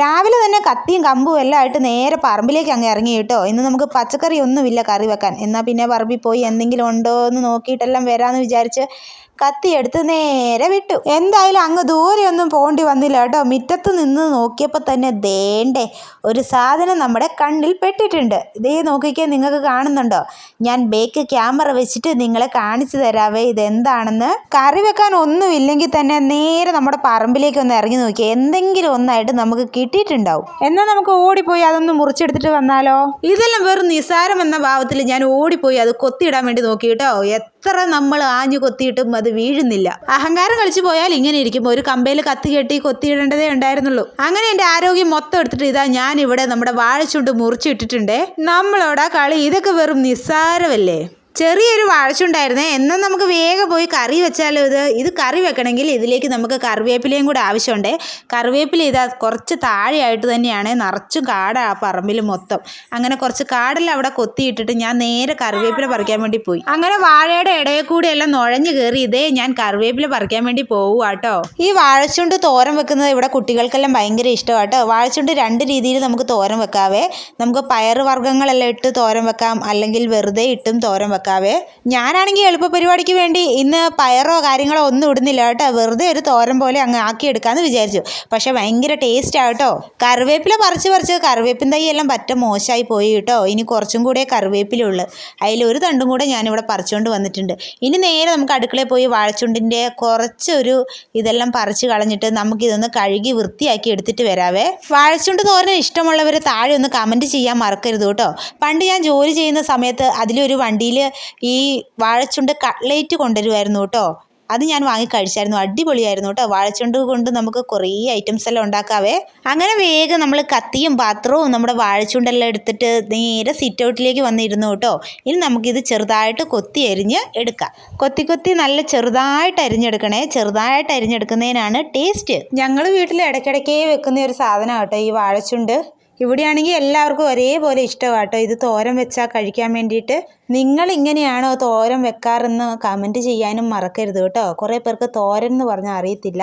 രാവിലെ തന്നെ കത്തിയും കമ്പും എല്ലാം ആയിട്ട് നേരെ പറമ്പിലേക്ക് അങ്ങ് ഇറങ്ങി കേട്ടോ. ഇന്ന് നമുക്ക് പച്ചക്കറി ഒന്നുമില്ല കറി വെക്കാൻ. എന്നാൽ പിന്നെ പറമ്പിൽ പോയി എന്തെങ്കിലും ഉണ്ടോ എന്ന് നോക്കിയിട്ടെല്ലാം വരാമെന്ന് വിചാരിച്ച് കത്തി എടുത്ത് നേരെ വിട്ടു. എന്തായാലും അങ്ങ് ദൂരെയൊന്നും പോകേണ്ടി വന്നില്ല കേട്ടോ. മുറ്റത്ത് നിന്ന് നോക്കിയപ്പോൾ തന്നെ ദേണ്ടേ ഒരു സാധനം നമ്മുടെ കണ്ണിൽ പെട്ടിട്ടുണ്ട്. ഇതേ നോക്കിക്കാൻ നിങ്ങൾക്ക് കാണുന്നുണ്ടോ? ഞാൻ ബേക്ക് ക്യാമറ വെച്ചിട്ട് നിങ്ങളെ കാണിച്ചു തരാവേ ഇതെന്താണെന്ന്. കറി വെക്കാൻ ഒന്നുമില്ലെങ്കിൽ തന്നെ നേരെ നമ്മുടെ പറമ്പിലേക്ക് ഒന്ന് ഇറങ്ങി നോക്കിയാൽ എന്തെങ്കിലും ഒന്നായിട്ട് നമുക്ക് കിട്ടിയിട്ടുണ്ടാവും എന്നാൽ നമുക്ക് ഓടിപ്പോയി അതൊന്ന് മുറിച്ചെടുത്തിട്ട് വന്നാലോ? ഇതെല്ലാം വെറും നിസാരം എന്ന ഭാവത്തിൽ ഞാൻ ഓടിപ്പോയി അത് കൊത്തിയിടാൻ വേണ്ടി നോക്കി കേട്ടോ. എത്ര നമ്മൾ ആഞ്ഞു കൊത്തിയിട്ടും അത് വീഴുന്നില്ല. അഹങ്കാരം കളിച്ചു പോയാൽ ഇങ്ങനെ ഇരിക്കും. ഒരു കമ്പയിൽ കത്തി കെട്ടി കൊത്തിയിടേണ്ടതേ ഉണ്ടായിരുന്നുള്ളൂ. അങ്ങനെ എന്റെ ആരോഗ്യം മൊത്തം എടുത്തിട്ട് ഇതാ ഞാൻ ഇവിടെ നമ്മുടെ വാഴച്ചുണ്ട് മുറിച്ചിട്ടിട്ടുണ്ടേ. നമ്മളോടാ കളി. ഇതൊക്കെ വെറും നിസ്സാരമല്ലേ ചെറിയൊരു വാഴച്ചുണ്ടായിരുന്നേ എന്നാൽ നമുക്ക് വേഗം പോയി കറി വെച്ചാലോ ഇത്? ഇത് കറി വെക്കണമെങ്കിൽ ഇതിലേക്ക് നമുക്ക് കറിവേപ്പിലയും കൂടെ ആവശ്യമുണ്ട്. കറിവേപ്പില ഇതാ കുറച്ച് താഴെയായിട്ട് തന്നെയാണ്. നിറച്ചും കാട ആ പറമ്പിൽ മൊത്തം. അങ്ങനെ കുറച്ച് കാടെല്ലാം അവിടെ കൊത്തിയിട്ടിട്ട് ഞാൻ നേരെ കറിവേപ്പില പറിക്കാൻ വേണ്ടി പോയി. അങ്ങനെ വാഴയുടെ ഇടയിൽ കൂടെ എല്ലാം നുഴഞ്ഞു കയറി ഇതേ ഞാൻ കറിവേപ്പില പറിക്കാൻ വേണ്ടി പോവുക ഈ വാഴച്ചുണ്ട് തോരൻ വെക്കുന്നത് ഇവിടെ കുട്ടികൾക്കെല്ലാം ഭയങ്കര ഇഷ്ടമാട്ടോ വാഴച്ചുണ്ട് രണ്ട് രീതിയിൽ നമുക്ക് തോരൻ വെക്കാവേ. നമുക്ക് പയറ് വർഗങ്ങളെല്ലാം ഇട്ട് തോരൻ വെക്കാം. അല്ലെങ്കിൽ വെറുതെ ഇട്ടും തോരൻ വെക്കാവേ. ഞാനാണെങ്കിൽ എളുപ്പ പരിപാടിക്ക് വേണ്ടി ഇന്ന് പയറോ കാര്യങ്ങളോ ഒന്നും ഇടുന്നില്ല കേട്ടോ. വെറുതെ ഒരു തോരൻ പോലെ അങ്ങ് ആക്കി ആക്കിയെടുക്കാമെന്ന് വിചാരിച്ചു. പക്ഷേ ഭയങ്കര ടേസ്റ്റ് ആട്ടോ കറിവേപ്പില പറിച്ച് പറിച്ച് കറിവേപ്പിൻ തൈ എല്ലാം പറ്റ മോശമായി പോയി കേട്ടോ. ഇനി കുറച്ചും കൂടെ കറിവേപ്പിലുള്ളു അതിലൊരു തണ്ടും കൂടെ ഞാനിവിടെ പറിച്ചുകൊണ്ട് വന്നിട്ടുണ്ട്. ഇനി നേരെ നമുക്ക് അടുക്കളയിൽ പോയി വാഴച്ചുണ്ടിന്റെ കുറച്ചൊരു ഇതെല്ലാം പറിച്ച് കളഞ്ഞിട്ട് നമുക്കിതൊന്ന് കഴുകി വൃത്തിയാക്കി എടുത്തിട്ട് വരാവേ. വാഴച്ചുണ്ട് തോരൻ ഇഷ്ടമുള്ളവർ താഴെ ഒന്ന് കമന്റ് ചെയ്യാൻ മറക്കരുത് കേട്ടോ. പണ്ട് ഞാൻ ജോലി ചെയ്യുന്ന സമയത്ത് അതിലൊരു വണ്ടിയിൽ ഈ വാഴച്ചുണ്ട് കട്ട്ലേറ്റ് കൊണ്ടുവരുമായിരുന്നു കേട്ടോ. അത് ഞാൻ വാങ്ങി കഴിച്ചായിരുന്നു. അടിപൊളിയായിരുന്നു കേട്ടോ. വാഴച്ചുണ്ട് കൊണ്ട് നമുക്ക് കുറേ ഐറ്റംസ് എല്ലാം ഉണ്ടാക്കാവേ. അങ്ങനെ വേഗം നമ്മൾ കത്തിയും പാത്രവും നമ്മുടെ വാഴച്ചുണ്ടെല്ലാം എടുത്തിട്ട് നേരെ സിറ്റ് ഔട്ടിലേക്ക് വന്നിരുന്നു കേട്ടോ. ഇനി നമുക്കിത് ചെറുതായിട്ട് കൊത്തി അരിഞ്ഞ് എടുക്കാം. കൊത്തി കൊത്തി നല്ല ചെറുതായിട്ട് അരിഞ്ഞെടുക്കണേ. ചെറുതായിട്ട് അരിഞ്ഞെടുക്കുന്നതിനാണ് ടേസ്റ്റ് ഞങ്ങൾ വീട്ടിൽ ഇടയ്ക്കിടയ്ക്കേ വെക്കുന്ന ഒരു സാധനമാണ് കേട്ടോ ഈ വാഴച്ചുണ്ട്. ഇവിടെയാണെങ്കിൽ എല്ലാവർക്കും ഒരേപോലെ ഇഷ്ടമാണ് കേട്ടോ ഇത് തോരൻ വെച്ചാൽ കഴിക്കാൻ വേണ്ടിയിട്ട്. നിങ്ങൾ ഇങ്ങനെയാണോ തോരൻ വെക്കാറെന്ന് കമന്റ് ചെയ്യാനും മറക്കരുത് കേട്ടോ. കുറേ പേർക്ക് തോരൻ എന്ന് പറഞ്ഞാൽ അറിയത്തില്ല.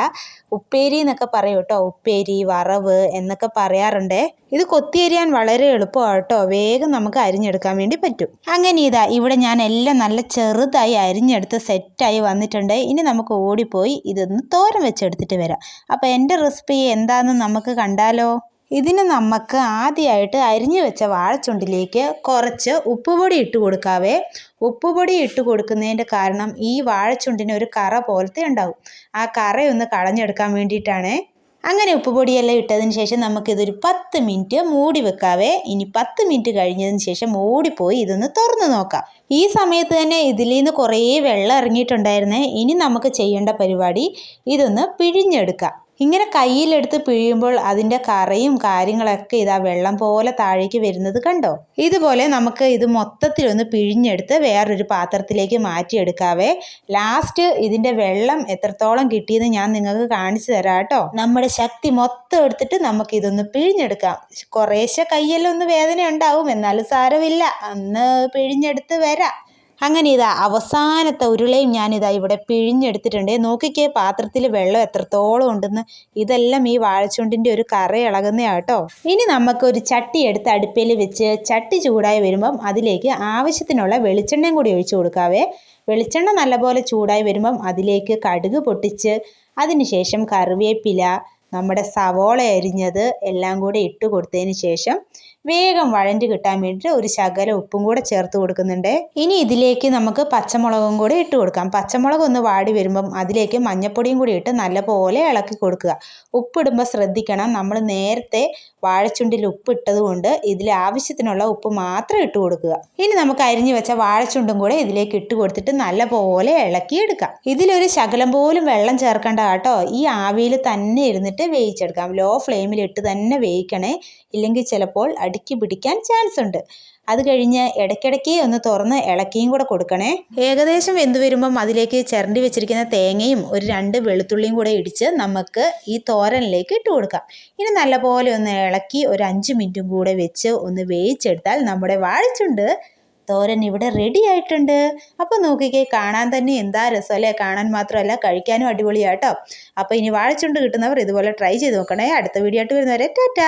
ഉപ്പേരി എന്നൊക്കെ പറയും കേട്ടോ. ഉപ്പേരി വറവ് എന്നൊക്കെ പറയാറുണ്ട്. ഇത് കൊത്തിയരിയാൻ വളരെ എളുപ്പമാണ് കേട്ടോ വേഗം നമുക്ക് അരിഞ്ഞെടുക്കാൻ വേണ്ടി പറ്റും. അങ്ങനെ ഇതാ ഇവിടെ ഞാൻ എല്ലാം നല്ല ചെറുതായി അരിഞ്ഞെടുത്ത് സെറ്റായി വന്നിട്ടുണ്ട്. ഇനി നമുക്ക് ഓടിപ്പോയി ഇതൊന്ന് തോരൻ വെച്ചെടുത്തിട്ട് വരാം. അപ്പോൾ എന്റെ റെസിപ്പി എന്താണെന്ന് നമുക്ക് കണ്ടാലോ? ഇതിന് നമുക്ക് ആദ്യമായിട്ട് അരിഞ്ഞു വെച്ച വാഴച്ചുണ്ടിലേക്ക് കുറച്ച് ഉപ്പുപൊടി ഇട്ട് കൊടുക്കാവേ. ഉപ്പുപൊടി ഇട്ട് കൊടുക്കുന്നതിന്റെ കാരണം ഈ വാഴച്ചുണ്ടിന് ഒരു കറ പോലത്തെ ഉണ്ടാവും. ആ കറയൊന്ന് കളഞ്ഞെടുക്കാൻ വേണ്ടിയിട്ടാണ്. അങ്ങനെ ഉപ്പുപൊടിയെല്ലാം ഇട്ടതിന് ശേഷം നമുക്കിതൊരു പത്ത് മിനിറ്റ് മൂടി വെക്കാവേ. ഇനി പത്ത് മിനിറ്റ് കഴിഞ്ഞതിന് ശേഷം ഓടിപ്പോയി ഇതൊന്ന് തുറന്ന് നോക്കാം. ഈ സമയത്ത് തന്നെ ഇതിൽ നിന്ന് കുറേ വെള്ളം ഇറങ്ങിയിട്ടുണ്ടായിരുന്നേ. ഇനി നമുക്ക് ചെയ്യേണ്ട പരിപാടി ഇതൊന്ന് പിഴിഞ്ഞെടുക്കാം. ഇങ്ങനെ കയ്യിലെടുത്ത് പിഴിയുമ്പോൾ അതിന്റെ കറയും കാര്യങ്ങളൊക്കെ ഇതാ വെള്ളം പോലെ താഴേക്ക് വരുന്നത് കണ്ടോ? ഇതുപോലെ നമുക്ക് ഇത് മൊത്തത്തിലൊന്ന് പിഴിഞ്ഞെടുത്ത് വേറൊരു പാത്രത്തിലേക്ക് മാറ്റിയെടുക്കാവേ. ലാസ്റ്റ് ഇതിന്റെ വെള്ളം എത്രത്തോളം കിട്ടിയെന്ന് ഞാൻ നിങ്ങൾക്ക് കാണിച്ചു തരാം കേട്ടോ. നമ്മുടെ ശക്തി മൊത്തം എടുത്തിട്ട് നമുക്ക് ഇതൊന്ന് പിഴിഞ്ഞെടുക്കാം. കുറേശ്ശെ കയ്യെല്ലാം ഒന്ന് വേദന ഉണ്ടാവും എന്നാലും സാരമില്ല. അന്ന് പിഴിഞ്ഞെടുത്ത് വരാം. അങ്ങനെ ഇതാ അവസാനത്തെ ഉരുളയും ഞാനിതാ ഇവിടെ പിഴിഞ്ഞെടുത്തിട്ടുണ്ട്. നോക്കിക്കേ പാത്രത്തിൽ വെള്ളം എത്രത്തോളം ഉണ്ടെന്ന്. ഇതെല്ലാം ഈ വാഴച്ചുണ്ടിന്റെ ഒരു കറ ഇളകുന്നതാട്ടോ ഇനി നമുക്കൊരു ചട്ടി എടുത്ത് അടുപ്പിൽ വെച്ച് ചട്ടി ചൂടായി വരുമ്പം അതിലേക്ക് ആവശ്യത്തിനുള്ള വെളിച്ചെണ്ണയും കൂടി ഒഴിച്ചു കൊടുക്കാവേ. വെളിച്ചെണ്ണ നല്ലപോലെ ചൂടായി വരുമ്പം അതിലേക്ക് കടുക് പൊട്ടിച്ച് അതിനുശേഷം കറിവേപ്പില നമ്മുടെ സവോള അരിഞ്ഞത് എല്ലാം കൂടി ഇട്ട് കൊടുത്തതിന് ശേഷം വേഗം വഴഞ്ഞു കിട്ടാൻ വേണ്ടിയിട്ട് ഒരു ശകലം ഉപ്പും കൂടെ ചേർത്ത് കൊടുക്കുന്നുണ്ട്. ഇനി ഇതിലേക്ക് നമുക്ക് പച്ചമുളകും കൂടെ ഇട്ട് കൊടുക്കാം. പച്ചമുളക് ഒന്ന് വാടി വരുമ്പം അതിലേക്ക് മഞ്ഞപ്പൊടിയും കൂടി ഇട്ട് നല്ലപോലെ ഇളക്കി കൊടുക്കുക. ഉപ്പിടുമ്പോൾ ശ്രദ്ധിക്കണം. നമ്മൾ നേരത്തെ വാഴച്ചുണ്ടിൽ ഉപ്പിട്ടത് കൊണ്ട് ഇതിൽ ആവശ്യത്തിനുള്ള ഉപ്പ് മാത്രം ഇട്ട് കൊടുക്കുക. ഇനി നമുക്ക് അരിഞ്ഞു വെച്ച വാഴച്ചുണ്ടും കൂടെ ഇതിലേക്ക് ഇട്ട് കൊടുത്തിട്ട് നല്ലപോലെ ഇളക്കി എടുക്കാം. ഇതിലൊരു ശകലം പോലും വെള്ളം ചേർക്കേണ്ട കേട്ടോ. ഈ ആവിയിൽ തന്നെ ഇരുന്നിട്ട് വേവിച്ചെടുക്കാം. ലോ ഫ്ലെയിമിൽ ഇട്ട് തന്നെ വേവിക്കണേ. ഇല്ലെങ്കിൽ ചിലപ്പോൾ അടുക്കി പിടിക്കാൻ ചാൻസ് ഉണ്ട്. അത് കഴിഞ്ഞ് ഇടയ്ക്കിടയ്ക്ക് ഒന്ന് തുറന്ന് ഇളക്കിയും കൂടെ കൊടുക്കണേ. ഏകദേശം വെന്ത് വരുമ്പം അതിലേക്ക് ചിരണ്ടി വെച്ചിരിക്കുന്ന തേങ്ങയും ഒരു രണ്ട് വെളുത്തുള്ളിയും കൂടെ ഇടിച്ച് നമുക്ക് ഈ തോരനിലേക്ക് ഇട്ട് കൊടുക്കാം. ഇനി നല്ലപോലെ ഒന്ന് ഇളക്കി ഒരു അഞ്ച് മിനിറ്റും കൂടെ വെച്ച് ഒന്ന് വേവിച്ചെടുത്താൽ നമ്മുടെ വാഴച്ചുണ്ട് തോരൻ ഇവിടെ റെഡി ആയിട്ടുണ്ട്. അപ്പോൾ നോക്കിക്കേ കാണാൻ തന്നെ എന്താ രസം അല്ലേ? കാണാൻ മാത്രമല്ല കഴിക്കാനും അടിപൊളിയാട്ടോ. അപ്പോൾ ഇനി വാഴച്ചുണ്ട് കിട്ടുന്നവർ ഇതുപോലെ ട്രൈ ചെയ്ത് നോക്കണേ. അടുത്ത വീഡിയോ ആയിട്ട് വരുന്നവരെ ടാറ്റാ!